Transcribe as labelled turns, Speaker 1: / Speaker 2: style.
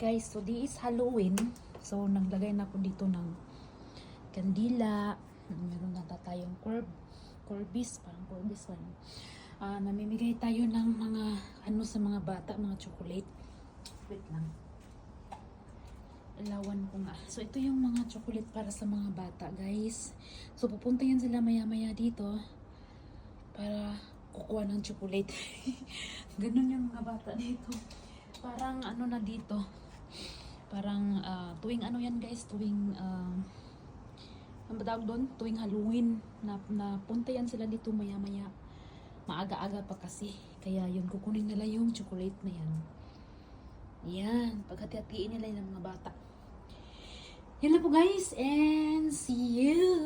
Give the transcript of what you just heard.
Speaker 1: Guys, so di is Halloween. So naglagay na ako dito ng kandila. Meron na tayong curb, corbis, parang corbis pa. no? Ah, namimigay tayo ng mga ano sa mga bata, mga chocolate. Wait lang. Alawan ko nga. So ito yung mga chocolate para sa mga bata, guys. So pupunta yan sila maya-maya dito para kukuha ng chocolate. Ganun yung mga bata dito. Parang ano na dito. Parang ah, tuwing ano yan guys, tuwing uh, ano ba tawag doon? Tuwing Halloween na, na punta yan sila dito maya-maya. Maaga-aga pa kasi. Kaya yun, kukunin nila yung chocolate na yan. Yan, paghati-hatiin nila yung mga bata. Yan na po guys, and see you.